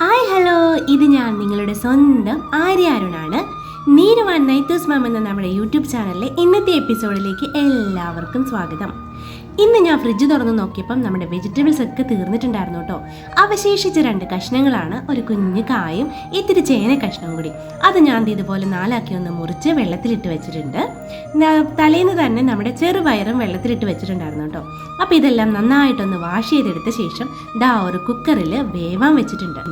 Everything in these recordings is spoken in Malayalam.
ഹായ് ഹലോ ഇത് ഞാൻ നിങ്ങളുടെ സ്വന്തം ആര്യ അരുണാണ്. നീരുവാൻ നൈത്തൂസ് മാം എന്ന നമ്മുടെ യൂട്യൂബ് ചാനലിലെ ഇന്നത്തെ എപ്പിസോഡിലേക്ക് എല്ലാവർക്കും സ്വാഗതം. ഇന്ന് ഞാൻ ഫ്രിഡ്ജ് തുറന്ന് നോക്കിയപ്പം നമ്മുടെ വെജിറ്റബിൾസ് ഒക്കെ തീർന്നിട്ടുണ്ടായിരുന്നു കേട്ടോ. അവശേഷിച്ച രണ്ട് കഷ്ണങ്ങളാണ് ഒരു കുഞ്ഞു കായും ഇത്തിരി ചേന കഷ്ണവും കൂടി. അത് ഞാൻ ഇതുപോലെ നാലാക്കി ഒന്ന് മുറിച്ച് വെള്ളത്തിലിട്ട് വെച്ചിട്ടുണ്ട്. തലേന്ന് തന്നെ നമ്മുടെ ചെറുപയറും വെള്ളത്തിലിട്ട് വെച്ചിട്ടുണ്ടായിരുന്നു കേട്ടോ. അപ്പോൾ ഇതെല്ലാം നന്നായിട്ടൊന്ന് വാഷ് ചെയ്തെടുത്ത ശേഷം ദാ ഒരു കുക്കറിൽ വേവാൻ വെച്ചിട്ടുണ്ട്.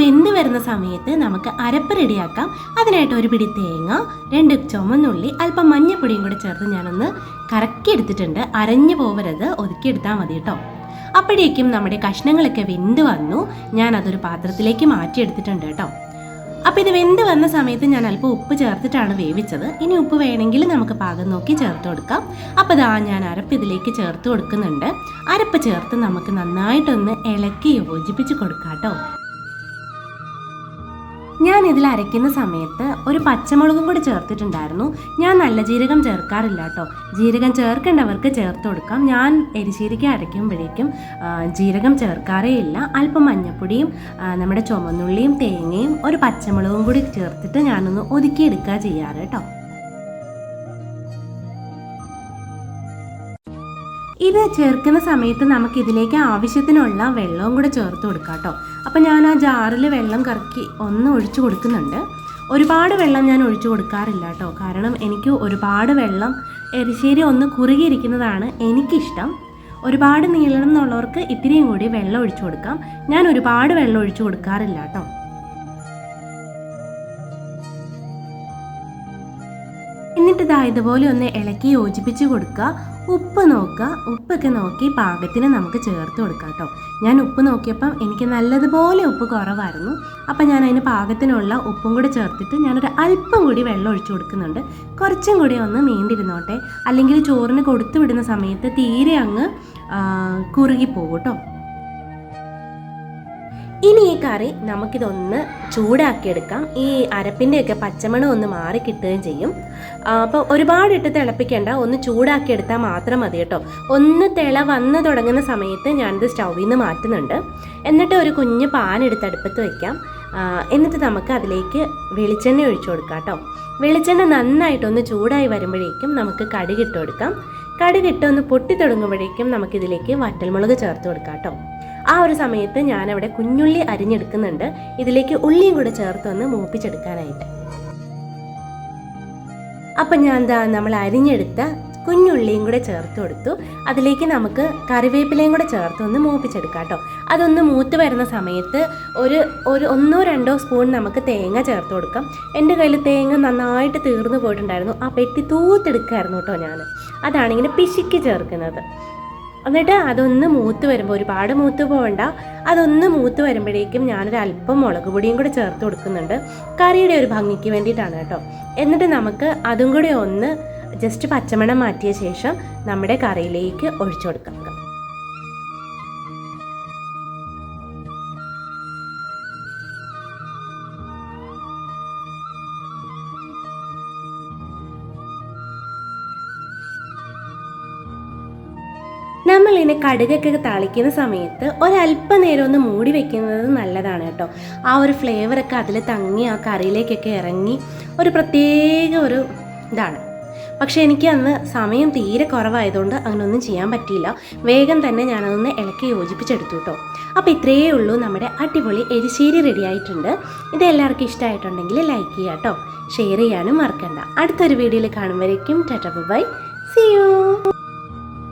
വെന്ത് വരുന്ന സമയത്ത് നമുക്ക് അരപ്പ് റെഡിയാക്കാം. അതിനായിട്ട് ഒരു പിടി തേങ്ങ രണ്ട് ചുമന്നുള്ളി അല്പം മഞ്ഞപ്പൊടിയും കൂടെ ചേർത്ത് ഞാനൊന്ന് കറക്കി എടുത്തിട്ടുണ്ട്. അരഞ്ഞു പോവരുത് ഒതുക്കിയെടുത്താൽ മതി കേട്ടോ അപ്പോഴേക്കും നമ്മുടെ കഷ്ണങ്ങളൊക്കെ വെന്ത് വന്നു. ഞാൻ അതൊരു പാത്രത്തിലേക്ക് മാറ്റിയെടുത്തിട്ടുണ്ട് കേട്ടോ അപ്പോൾ ഇത് വെന്ത് വന്ന സമയത്ത് ഞാൻ അല്പം ഉപ്പ് ചേർത്തിട്ടാണ് വേവിച്ചത്. ഇനി ഉപ്പ് വേണമെങ്കിൽ നമുക്ക് പാകം നോക്കി ചേർത്ത് കൊടുക്കാം. അപ്പോൾ ഇതാ ഞാൻ അരപ്പ് ഇതിലേക്ക് ചേർത്ത് കൊടുക്കുന്നുണ്ട്. അരപ്പ് ചേർത്ത് നമുക്ക് നന്നായിട്ടൊന്ന് ഇളക്കി യോജിപ്പിച്ച് കൊടുക്കാം കേട്ടോ ഞാൻ ഇതിൽ അരയ്ക്കുന്ന സമയത്ത് ഒരു പച്ചമുളകും കൂടി ചേർത്തിട്ടുണ്ടായിരുന്നു. ഞാൻ നല്ല ജീരകം ചേർക്കാറില്ല കേട്ടോ. ജീരകം ചേർക്കേണ്ടവർക്ക് ചേർത്ത് കൊടുക്കാം. ഞാൻ എരിശീരിക്ക അരയ്ക്കുമ്പോഴേക്കും ജീരകം ചേർക്കാറേ ഇല്ല. അല്പം മഞ്ഞപ്പൊടിയും നമ്മുടെ ചുമന്നുള്ളിയും തേങ്ങയും ഒരു പച്ചമുളകും കൂടി ചേർത്തിട്ട് ഞാനൊന്ന് ഒതുക്കിയെടുക്കുക ചെയ്യാറ് കേട്ടോ. ഇത് ചേർക്കുന്ന സമയത്ത് നമുക്ക് ഇതിലേക്ക് ആവശ്യത്തിനുള്ള വെള്ളവും കൂടെ ചേർത്ത് കൊടുക്കാം കേട്ടോ. അപ്പം ഞാൻ ആ ജാറിൽ വെള്ളം കറക്കി ഒന്ന് ഒഴിച്ചു കൊടുക്കുന്നുണ്ട്. ഒരുപാട് വെള്ളം ഞാൻ ഒഴിച്ചു കൊടുക്കാറില്ല കേട്ടോ. കാരണം എനിക്ക് ഒരുപാട് വെള്ളം എരിശ്ശേരി ഒന്ന് കുറുകിയിരിക്കുന്നതാണ് എനിക്കിഷ്ടം. ഒരുപാട് നീളണം എന്നുള്ളവർക്ക് ഇത്തിരിയും കൂടി വെള്ളം ഒഴിച്ചു കൊടുക്കാം. ഞാൻ ഒരുപാട് വെള്ളം ഒഴിച്ചു കൊടുക്കാറില്ല കേട്ടോ. എന്നിട്ട് ഇതാ ഇതുപോലെ ഒന്ന് ഇളക്കി യോജിപ്പിച്ച് കൊടുക്കുക. ഉപ്പ് നോക്കുക. ഉപ്പൊക്കെ നോക്കി പാകത്തിന് നമുക്ക് ചേർത്ത് കൊടുക്കാം കേട്ടോ. ഞാൻ ഉപ്പ് നോക്കിയപ്പം എനിക്ക് നല്ലതുപോലെ ഉപ്പ് കുറവായിരുന്നു. അപ്പം ഞാൻ അതിന് പാകത്തിനുള്ള ഉപ്പും കൂടി ചേർത്തിട്ട് ഞാനൊരു അല്പം കൂടി വെള്ളം ഒഴിച്ചു കൊടുക്കുന്നുണ്ട്. കുറച്ചും കൂടി ഒന്ന് നീണ്ടിരുന്നോട്ടെ. അല്ലെങ്കിൽ ചോറിന് കൊടുത്തു വിടുന്ന സമയത്ത് തീരെ അങ്ങ് കുറുകിപ്പോകും കേട്ടോ. ഇനി ഈ കറി നമുക്കിതൊന്ന് ചൂടാക്കിയെടുക്കാം. ഈ അരപ്പിന്റെയൊക്കെ പച്ചമണം ഒന്ന് മാറി കിട്ടുകയും ചെയ്യും. അപ്പോൾ ഒരുപാട് ഇട്ട് തിളപ്പിക്കേണ്ട ഒന്ന് ചൂടാക്കിയെടുത്താൽ മാത്രം മതി കേട്ടോ. ഒന്ന് തിള വന്ന് തുടങ്ങുന്ന സമയത്ത് ഞാനിത് സ്റ്റൗവിൽ നിന്ന് മാറ്റുന്നുണ്ട്. എന്നിട്ട് ഒരു കുഞ്ഞ് പാൻ എടുത്ത് അടുപ്പത്ത് വയ്ക്കാം എന്നിട്ട് നമുക്ക് അതിലേക്ക് വെളിച്ചെണ്ണ ഒഴിച്ചു കൊടുക്കാം കേട്ടോ. വെളിച്ചെണ്ണ നന്നായിട്ടൊന്ന് ചൂടായി വരുമ്പോഴേക്കും നമുക്ക് കടുകിട്ട് കൊടുക്കാം. കടുക് ഇട്ട് ഒന്ന് പൊട്ടി തുടങ്ങുമ്പോഴേക്കും നമുക്കിതിലേക്ക് വറ്റൽമുളക് ചേർത്ത് കൊടുക്കാം കേട്ടോ. ആ ഒരു സമയത്ത് ഞാനവിടെ കുഞ്ഞുള്ളി അരിഞ്ഞെടുക്കുന്നുണ്ട്. ഇതിലേക്ക് ഉള്ളിയും കൂടെ ചേർത്ത് ഒന്ന് മൂപ്പിച്ചെടുക്കാനായിട്ട്. അപ്പം ഞാൻ എന്താ നമ്മൾ അരിഞ്ഞെടുത്ത കുഞ്ഞുള്ളിയും കൂടെ ചേർത്ത് കൊടുത്തു. അതിലേക്ക് നമുക്ക് കറിവേപ്പിലയും കൂടെ ചേർത്ത് ഒന്ന് മൂപ്പിച്ചെടുക്കാം കേട്ടോ അതൊന്ന് മൂത്ത് വരുന്ന സമയത്ത് ഒരു ഒരു ഒന്നോ രണ്ടോ സ്പൂൺ നമുക്ക് തേങ്ങ ചേർത്ത് കൊടുക്കാം. എന്റെ കയ്യിൽ തേങ്ങ നന്നായിട്ട് തീർന്നു പോയിട്ടുണ്ടായിരുന്നു. ആ പെട്ടി തൂത്തെടുക്കായിരുന്നു കേട്ടോ ഞാൻ അതാണ് ഇങ്ങനെ പിശുക്കി ചേർക്കുന്നത്. എന്നിട്ട് അതൊന്ന് മൂത്ത് വരുമ്പോൾ ഒരുപാട് മൂത്ത് പോകണ്ട അതൊന്ന് മൂത്ത് വരുമ്പോഴേക്കും ഞാനൊരു അല്പം മുളക് പൊടിയും കൂടി ചേർത്ത് കൊടുക്കുന്നുണ്ട്. കറിയുടെ ഒരു ഭംഗിക്ക് വേണ്ടിയിട്ടാണ് കേട്ടോ. എന്നിട്ട് നമുക്ക് അതും കൂടി ഒന്ന് ജസ്റ്റ് പച്ചമണം മാറ്റിയ ശേഷം നമ്മുടെ കറിയിലേക്ക് ഒഴിച്ചു കൊടുക്കാം. നമ്മൾ ഇതിനെ കടുകൊക്കെ തളിക്കുന്ന സമയത്ത് ഒരല്പനേരം ഒന്ന് മൂടി വെക്കുന്നത് നല്ലതാണ് കേട്ടോ. ആ ഒരു ഫ്ലേവറൊക്കെ അതിൽ തങ്ങി ആ കറിയിലേക്കൊക്കെ ഇറങ്ങി ഒരു പ്രത്യേക ഒരു ഇതാണ്. പക്ഷെ എനിക്ക് അന്ന് സമയം തീരെ കുറവായതുകൊണ്ട് അങ്ങനെയൊന്നും ചെയ്യാൻ പറ്റിയില്ല. വേഗം തന്നെ ഞാനതൊന്ന് ഇളക്കി യോജിപ്പിച്ചെടുത്തു കേട്ടോ. അപ്പോൾ ഇത്രയേ ഉള്ളൂ നമ്മുടെ അടിപൊളി എരിശ്ശേരി റെഡി ആയിട്ടുണ്ട്. ഇത് എല്ലാവർക്കും ഇഷ്ടമായിട്ടുണ്ടെങ്കിൽ ലൈക്ക് ചെയ്യുക കേട്ടോ. ഷെയർ ചെയ്യാനും മറക്കണ്ട. അടുത്തൊരു വീഡിയോയിൽ കാണുമ്പോഴേക്കും ടാറ്റ ബൈ സി യു